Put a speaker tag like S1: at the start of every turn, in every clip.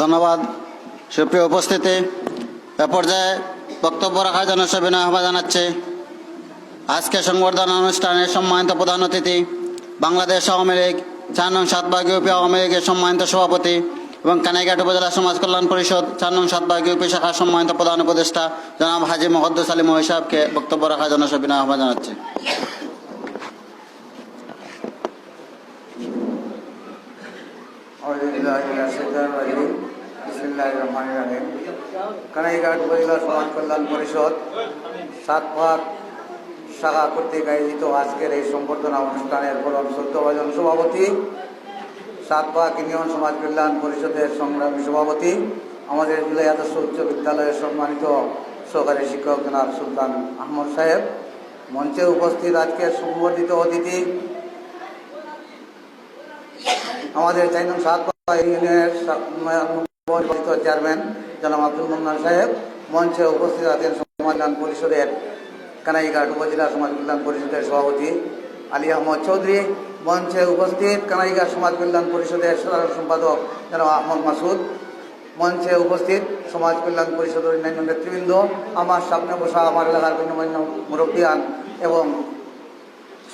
S1: ধন্যবাদ সুপ্রিয় উপস্থিতি এ পর্যায়ে বক্তব্য রাখার জন্য সবিনয় আহ্বান জানাচ্ছে আজকে সংবর্ধনা অনুষ্ঠানে সম্মানিত প্রধান অতিথি বাংলাদেশ আওয়ামী লীগ চার নং সাতবাগ ইউপি আওয়ামী লীগের সম্মানিত সভাপতি এবং কানাইঘাট উপজেলা সমাজ কল্যাণ পরিষদ চার নং সাতবাগ ইউপি শাখার সম্মানিত প্রধান উপদেষ্টা জনাব হাজি মহদ্দুস আলী মহি সাহেবকে বক্তব্য রাখার জন্য সবিনয় আহ্বান জানাচ্ছে
S2: أعوذ بالله من الشيطان الرجيم সমাজ কল্যাণ পরিষদ, সাত কর্তৃক আয়োজিত এই অনুষ্ঠানের সভাপতি, সাত ইউনিয়ন সমাজ কল্যাণ পরিষদের সংগ্রামী সভাপতি, আমাদের জুলাই আদর্শ উচ্চ বিদ্যালয়ের সম্মানিত সহকারী শিক্ষক জনাব সুলতান আহমদ সাহেব। মঞ্চে উপস্থিত আজকে সম্বর্ধিত অতিথি, আমাদের চাইন সাত ইউনিয়নের নির্বাচিত চেয়ারম্যান জনাব আব্দুল মোহাম্মদ সাহেব মঞ্চে উপস্থিত আছেন সমাজ কল্যাণ পরিষদের কানাইঘাট উপজেলা সমাজ কল্যাণ পরিষদের সভাপতি আলী আহমদ চৌধুরী। মঞ্চে উপস্থিত কানাইঘাট সমাজ কল্যাণ পরিষদের সাধারণ সম্পাদক জনাব আহমদ মাসুদ। মঞ্চে উপস্থিত সমাজ কল্যাণ পরিষদের অন্যান্য নেতৃবৃন্দ, আমার সামনে বসা আমার এলাকার গণ্যমান্য মুরব্বিয়ান এবং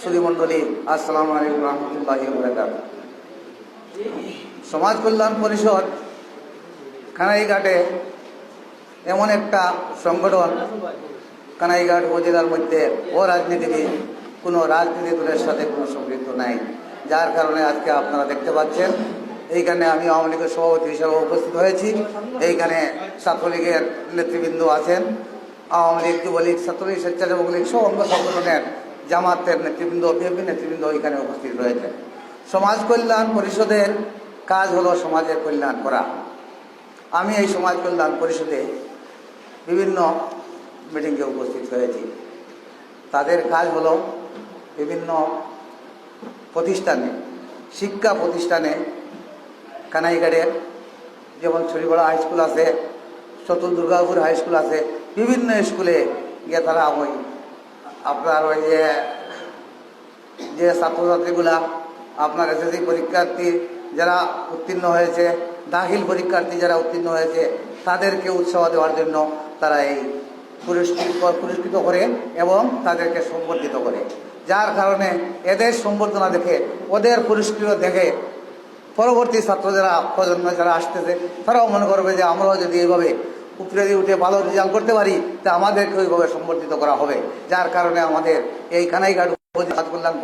S2: সুধীমণ্ডলী আসসালামু আলাইকুম রহমতুল্লাহি সমাজ কল্যাণ পরিষদ কানাইঘাটে এমন একটা সংগঠন কানাইঘাট উপজেলার মধ্যে ও রাজনীতিবিদ কোনো রাজনীতি দলের সাথে কোনো সম্পৃক্ত নাই। যার কারণে আজকে আপনারা দেখতে পাচ্ছেন, এইখানে আমি আওয়ামী লীগের সভাপতি হিসেবে উপস্থিত হয়েছি। এইখানে ছাত্রলীগের নেতৃবৃন্দ আছেন। আওয়ামী লীগ, যুবলীগ, ছাত্রলীগ, স্বেচ্ছাসেবক লীগ সহ অঙ্গ সংগঠনের জামাতের নেতৃবৃন্দ, বিএনপি নেতৃবৃন্দ এখানে উপস্থিত রয়েছে। সমাজ কল্যাণ পরিষদের কাজ হলো সমাজের কল্যাণ করা। আমি এই সমাজ কল্যাণ পরিষদে বিভিন্ন মিটিংয়ে উপস্থিত হয়েছি। তাদের কাজ হলো বিভিন্ন প্রতিষ্ঠানে, শিক্ষা প্রতিষ্ঠানে কানাইঘাটের যেমন ছড়িপাড়া হাই স্কুল আছে চতুল দুর্গাপুর হাই স্কুল আছে, বিভিন্ন স্কুলে গিয়ে তারা ওই আপনার ওই যে যে ছাত্রছাত্রীগুলা, আপনার এসএসসি পরীক্ষার্থী যারা উত্তীর্ণ হয়েছে দাখিল পরীক্ষার্থী যারা উত্তীর্ণ হয়েছে, তাদেরকে উৎসাহ দেওয়ার জন্য তারা এই পুরস্কৃত পুরস্কৃত করে এবং তাদেরকে সম্বর্ধিত করে। যার কারণে এদের সম্বর্ধনা দেখে, ওদের পুরস্কৃত দেখে পরবর্তী ছাত্র যারা, প্রজন্ম যারা আসতেছে, তারাও মনে করবে যে আমরাও যদি এইভাবে উপরে দিয়ে উঠে ভালো রেজাল্ট করতে পারি, তা আমাদেরকে ওইভাবে সম্বর্ধিত করা হবে। যার কারণে আমাদের এই কানাইঘাট কল্যাণ